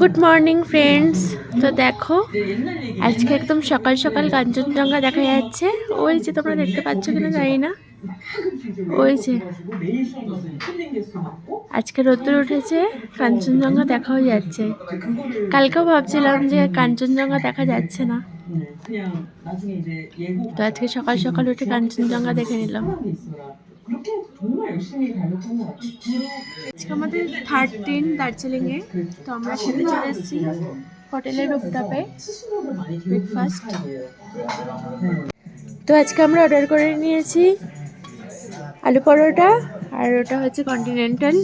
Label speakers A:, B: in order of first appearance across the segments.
A: Good morning friends তো দেখো, আজকে একদম সকাল সকাল কাঞ্চনজঙ্ঘা দেখা যাচ্ছে। ওই যে তোমরা দেখতে পাচ্ছ কিনা জানি না। ওই যে আজকে রোদ্দুর উঠেছে, কাঞ্চনজঙ্ঘা দেখাও যাচ্ছে। কালকেও ভাবছিলাম যে কাঞ্চনজঙ্ঘা দেখা যাচ্ছে না। তো আজকে সকাল সকাল উঠে কাঞ্চনজঙ্ঘা দেখে নিলাম। আজকে আমাদের থার্ড দিন দার্জিলিংয়ে তো আমরা খেতে চলে এসেছি হোটেলের রুফটপে ব্রেকফাস্ট তো আজকে আমরা অর্ডার করে নিয়েছি আলু পরোটা আর ওটা হচ্ছে কন্টিনেন্টাল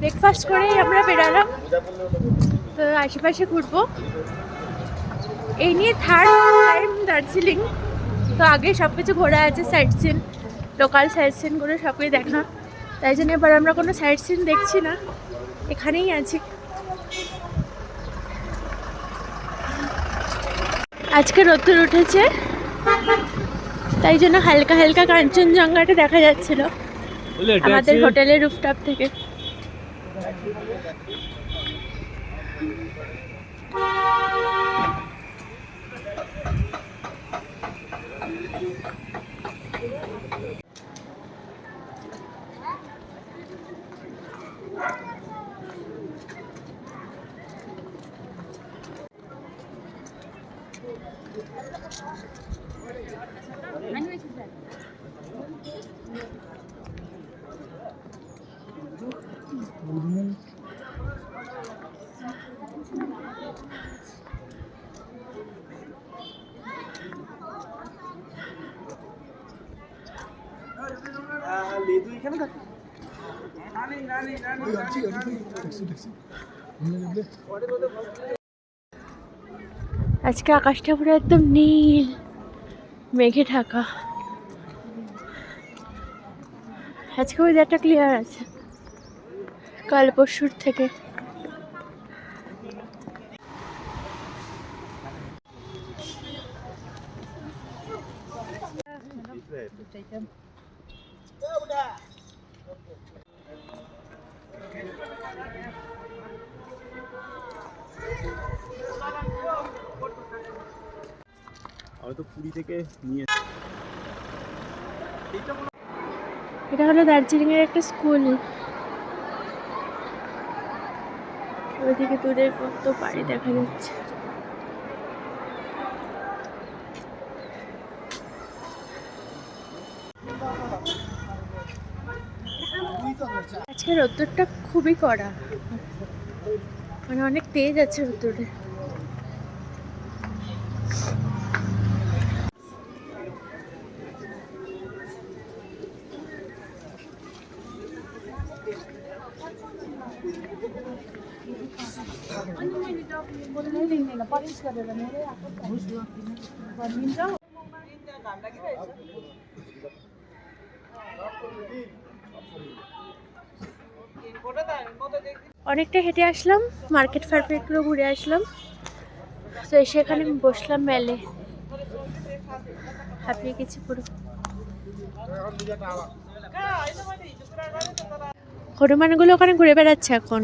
A: ব্রেকফাস্ট করেই আমরা বেরালাম। তো আশেপাশে ঘুরবো। এই নিয়ে থার্ড টাইম দার্জিলিং। তো আগে সব কিছু ঘোরা আছে সাইট সিন লোকাল সাইট সিনগুলো সবই দেখা। তাই জন্য এবার আমরা কোনো সাইট সিন দেখছি না। এখানেই আছি। আজকে রোদ্দুর উঠেছে। তাই জন্য হালকা হালকা কাঞ্চনজঙ্ঘাটা দেখা যাচ্ছিল। আমাদের হোটেলের রুফটপ থেকে। আজকে আকাশটা পুরো একদম নীল মেঘে ঢাকা। আজকে ওয়েদারটা ক্লিয়ার আছে। কাল পরশুর থেকে।
B: আমি তো পুরী থেকে নিয়ে
A: এটা হলো দার্জিলিং এর একটা স্কুল। ওইদিকে দূরে কত বাড়ি দেখা যাচ্ছে। আজকে রোদ্দুরটা খুবই কড়া। মানে অনেক তেজ আছে রোদ্দুরে। অনেকটা হেঁটে আসলাম, মার্কেট ফার্কেটগুলো ঘুরে আসলাম। তো এসে এখানে বসলাম মেলে। হাঁপিয়ে গেছি পুরো হনুমানগুলো ওখানে ঘুরে বেড়াচ্ছে এখন।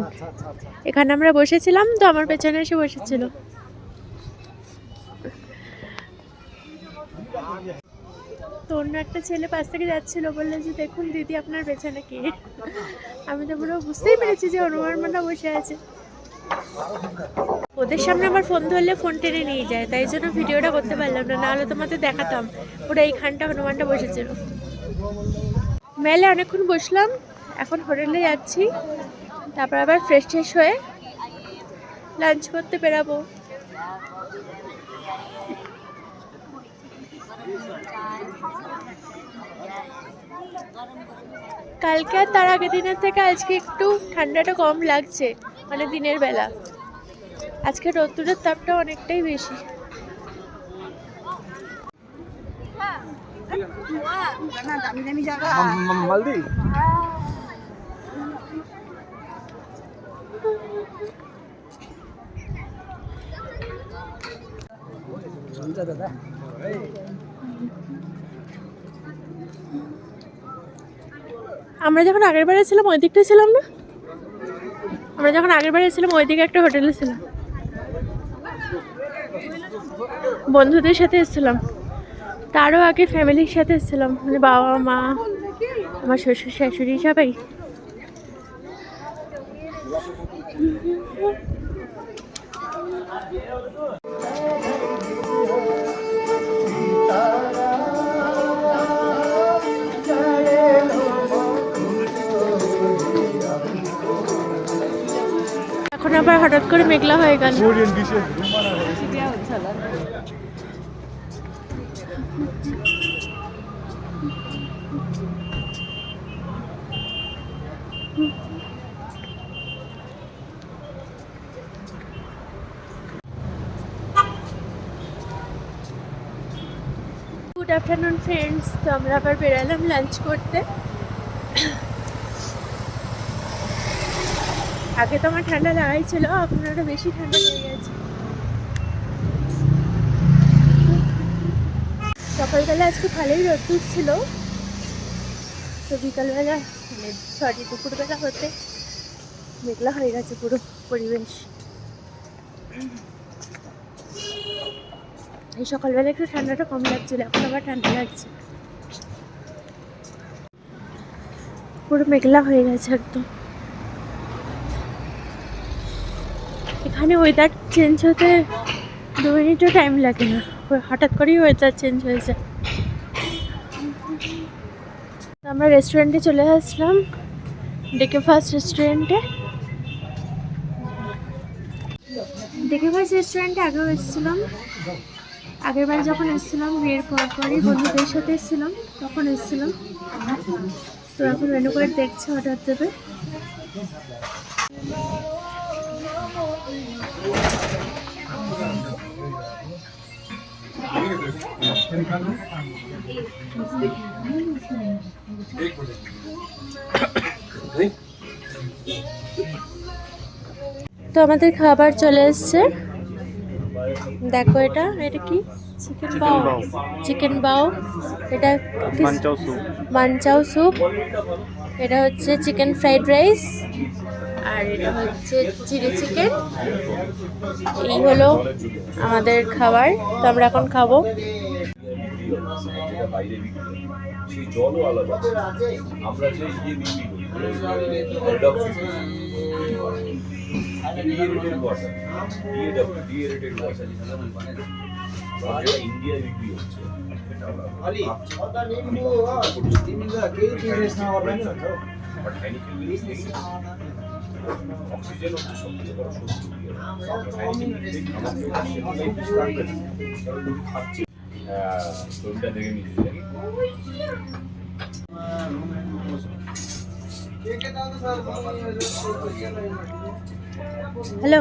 A: এখানে আমরা বসেছিলাম, তো আমার পেছনে এসে বসেছিল। তো অন্য একটা ছেলে পাশ থেকে যাচ্ছিল, বলল যে, দেখুন দিদি, আপনার পেছনে কে? আমি তো পুরো বুঝতেই পেরেছি যে হনুমানটা বসে আছে। ওদের সামনে আমার ফোন ধরলে ফোন টেনে নিয়ে যায়, তাই জন্য ভিডিওটা করতে পারলাম না, নাহলে তোমাদের দেখাতাম। পুরো এইখানটা হনুমানটা বসেছিল। মেলে অনেকক্ষণ বসলাম, এখন হোটেলে যাচ্ছি, তারপর আবার ফ্রেশ ট্রেশ হয়ে লাঞ্চ করতে বেরাবো। কালকে আর তার আগের দিনের থেকে আজকে একটু ঠান্ডাটা কম লাগছে মানে দিনের বেলা। আজকে রোদ্দুরের তাপটা অনেকটাই বেশি।
B: মালদি?
A: আমরা যখন আগের বারে ছিলাম, ওই দিকটাই ছিলাম না? আমরা যখন আগের বারে ছিলাম, ওই দিকে একটা হোটেলে ছিলাম। বন্ধুদের সাথে এসেছিলাম। তারও আগে ফ্যামিলির সাথে এসেছিলাম। মানে বাবা, মা, আমার শ্বশুর, শাশুড়ি সবাই। এখন হঠাৎ করে মেঘলা হয়ে গেল। গুড আফটারনুন ফ্রেন্ডস তো আমরা আবার বেরালাম লাঞ্চ করতে। আগে তো আমার ঠান্ডা লাগাই ছিল, এখন বেশি ঠান্ডা লেগে গেছে। সকালবেলা আজকে ভালোই রোদ্দুর ছিল তো বিকালবেলা মানে সরি, দুপুরবেলা হতে মেঘলা হয়ে গেছে পুরো পরিবেশ। এই সকালবেলা একটু ঠান্ডাটা কম লাগছিল, এখন আবার ঠান্ডা লাগছে। পুরো মেঘলা হয়ে গেছে একদম। এখানে ওয়েদার চেঞ্জ হতে দু মিনিটও টাইম লাগে না। হঠাৎ করেই ওয়েদার চেঞ্জ হয়েছে। আমরা রেস্টুরেন্টে চলে আসলাম। ডেকে ফার্স্ট রেস্টুরেন্টে ডেকে ফার্স্ট রেস্টুরেন্টে আগেও এসেছিলাম। আগের বার যখন এসেছিলাম, বিয়ের পর পরই বন্ধুদের সাথে এসেছিলাম, তখন এসেছিলাম। তো এখন মেনু করে দেখছে অর্ডার দেবে। তো আমাদের খাবার চলে এসছে। দেখো এটা এটা কি? Chicken bao. Chicken bao. এটা
B: মানচাও স্যুপ
A: মানচাও স্যুপ এটা হচ্ছে চিকেন ফ্রাইড রাইস আর এটা হচ্ছে চিলি চিকেন এই হলো আমাদের খাবার তো আমরা এখন খাব
C: বাইরে বিক্রি হয়, ইয়ে হচ্ছে অক্সিজেন হচ্ছে সবচেয়ে বড় শত্রু খাচ্ছে দেখে নিচ্ছি
A: hello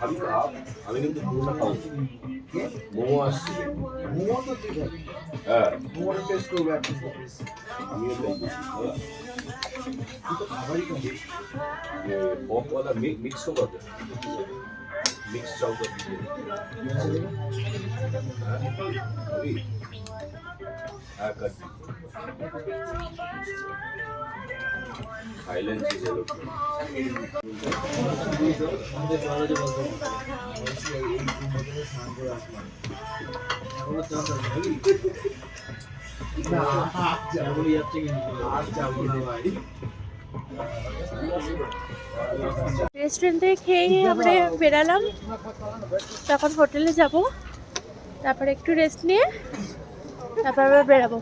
C: Ali tá, ali no tá falando. Boa assim. Boa notícia. É. Boa pessoa, A minha bem. É, bom, pode mix, mix salgado. Mix salgado.
B: Ah, cadê?
A: Restaurant থেকে খেয়ে আমরা বেরালাম। তখন হোটেলে যাব। তারপরে একটু রেস্ট নিয়ে তারপর আবার বেরাবো।